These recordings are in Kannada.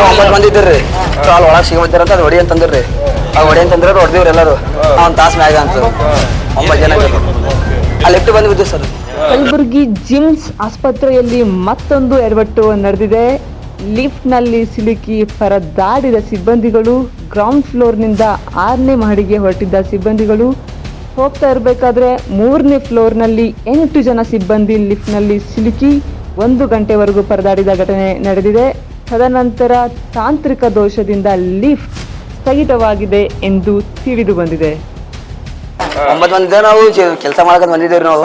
ಬಿದ್ದಿರ್ರಿ ಅಲ್ಲಿ ಒಳಗೆ ಸಿಗಮತ್ತಾರ ಅಂತ ಅದು ಹೊಡಿ ಅಂತಂದ್ರಿ. ಆ ಹೊಡಿ ಅಂತಂದ್ರೆ ಹೊಡೆದಿವ್ರಿ ಎಲ್ಲರೂ. ಒಂದು ತಾಸು ಮ್ಯಾಗ ಅಂತ. ಒಂಬತ್ತು ಜನ ಇದ್ರು. ಆ ಲಿಫ್ಟ್ ಬಂದು ಬಿದ್ದು ಸರ್. ಕಲಬುರಗಿ ಜಿಮ್ಸ್ ಆಸ್ಪತ್ರೆಯಲ್ಲಿ ಮತ್ತೊಂದು ಎಡವಟ್ಟು ನಡೆದಿದೆ. ಲಿಫ್ಟ್ನಲ್ಲಿ ಸಿಲುಕಿ ಪರದಾಡಿದ ಸಿಬ್ಬಂದಿಗಳು ಗ್ರೌಂಡ್ ಫ್ಲೋರ್ನಿಂದ ಆರನೇ ಮಹಡಿಗೆ ಹೊರಟಿದ್ದ ಸಿಬ್ಬಂದಿಗಳು. ಹೋಗ್ತಾ ಇರಬೇಕಾದ್ರೆ ಮೂರನೇ ಫ್ಲೋರ್ನಲ್ಲಿ ಎಂಟು ಜನ ಸಿಬ್ಬಂದಿ ಲಿಫ್ಟ್ನಲ್ಲಿ ಸಿಲುಕಿ ಒಂದು ಗಂಟೆವರೆಗೂ ಪರದಾಡಿದ ಘಟನೆ ನಡೆದಿದೆ. ತದನಂತರ ತಾಂತ್ರಿಕ ದೋಷದಿಂದ ಲಿಫ್ಟ್ ಸ್ಥಗಿತವಾಗಿದೆ ಎಂದು ತಿಳಿದು ಬಂದಿದೆ. ಒಂಬತ್ತು ಮಂದಿ ಇದ್ದೇವೆ ನಾವು ಕೆಲಸ ಮಾಡಕ್ ಬಂದಿದ್ದೀವಿ ನಾವು.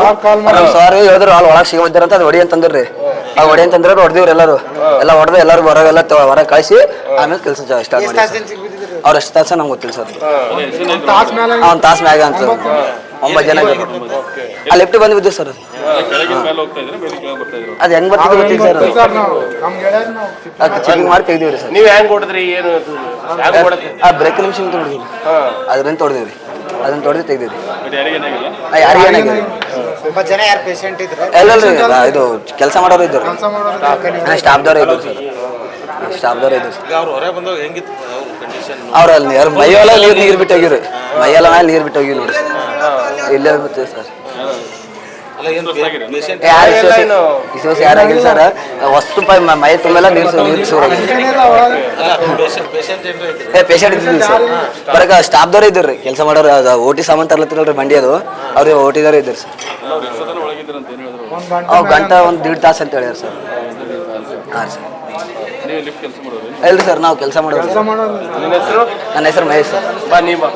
ನಮ್ಮ ಸಾರ್ ಹೇಳಿದ್ರು ಅಲ್ಲಿ ಒಳಗೆ ಸಿಗಮತ್ತಾರ ಅಂತ ಅದು ಹೊಡಿ ಅಂತಂದ್ರಿ ಆ ಹೊಡಿ ಅಂತಂದ್ರೆ ಹೊಡೆದಿವ್ರಿ ಎಲ್ಲರೂ. ಎಲ್ಲ ಹೊಡೆದು ಎಲ್ಲರೂ ಹೊರಗೆಲ್ಲ ತ- ಹೊರಗೆ ಕಳಿಸಿ ಆಮೇಲೆ ಕೆಲಸ ಸ್ಟಾರ್ಟ್ ಮಾಡಿ ಅವ್ರು ಎಷ್ಟು ತಾಸ ನಮ್ಗೆ ಗೊತ್ತಿಲ್ಲ ಸರ್. ಅವ್ನು ತಾಸು ಮ್ಯಾಗ ಅಂತ. ಒಂಬತ್ತು ಜನ. ಆ ಲೆಫ್ಟ್ ಬಂದ್ಬಿದ್ದು ಸರ್ ಅದು. ಹೆಂಗ್ ಬರ್ತದೆ ಗೊತ್ತಿಲ್ಲ ಸರ್ ಅದು. ಚೆಕಿಂಗ್ ಮಾಡಿ ತೆಗ್ದಿವ್ರಿ ಸರ್. ನೀವು ಹೆಂಗ್ ಹೊಡೆದ್ರಿ? ಏನು ಆ ಬ್ರೇಕ್ ನಿಮಿಷ ತೊಡೆದಿವಿ ಅದ್ರಿಂದ ತೊಡೆದಿವ್ರಿ. ಅದನ್ನ ತೊಡೆದು ಆ, ಯಾರಿಗೆ ಏನಾಗಿಲ್ಲ. ತುಂಬಾ ಜನ ಯಾರು ಪೇಷಂಟ್ ಇದ್ರು? ಎಲ್ಲಲ್ರಿ ಇದು ಕೆಲಸ ಮಾಡೋರು ಇದ್ದರು. ಸ್ಟಾಫ್ದವ್ರು ಇದ್ರು ಸರ್. ಸ್ಟಾಫ್ದವ್ರು ಇದ್ರು ಸರ್. ಅವ್ರು ಹೊರಗೆ ಬಂದಾಗ ಹೆಂಗಿತ್ತು ಅವ್ರ ಕಂಡೀಷನ್ ಅವ್ರು ಅಲ್ಲಿ ನೀರು ಮೈಯೆಲ್ಲ ನೀರು ನೀರು ಬಿಟ್ಟು ಹೋಗಿರು ಮೈಯೆಲ್ಲ ಮೇಲೆ ನೀರು ಬಿಟ್ಟು ಹೋಗಿ ನೋಡಿ ಸರ್. ಇಲ್ಲೇ ಬಿತ್ತು ಸರ್. ಅಲ್ಲ ಏನು ಪೇಷಂಟ್ ಯಾರು ಎಲ್ಲ ವಿಶ್ವಾಸ ಯಾರಾಗಿಲ್ಲ ಸರ್. ವಸ್ತು ಪೈ ಮ- ತುಂಬೆಲ್ಲ ನೀರು ನೀರು ಏ ಪೇಷಂಟ್ ಇದ್ದಿಲ್ಲ ಸರ್. ಬರಕ ಸ್ಟಾಫ್ದವ್ರು ಇದ್ರು ರೀ ಕೆಲಸ ಮಾಡೋರು ಓಟಿ ಓ ಟಿ ಸಾಮಾನು ತರ್ಲತ್ತಿರಲ್ರಿ ಬಂಡಿ ಅದು. ಅವ್ರಿಗೆ ಓ ಇದ್ರಿ ಇದ್ರು ಸರ್. ಅವ್ ಗಂಟ ಒಂದ್ ಅಂತ ಏನು ಹೇಳಿದ್ರು? ಅವು ಗಂಟೆ ಒಂದು ದೀಡ್ ತಾಸು ಅಂತ ಹೇಳ್ಯಾರ ಸರ್. ಹಾಂ ಸರ್. ನೀವು ಲಿಫ್ಟ್ ಕೆಲಸ ಮಾಡೋರು ಇಲ್ರಿ ಸರ್ ನಾವು ಕೆಲಸ ಮಾಡೋದು. ನನ್ನ ಹೆಸರು ಮಹೇಶ್ ಸರ್. ಬಾ ನೀ ಬಾ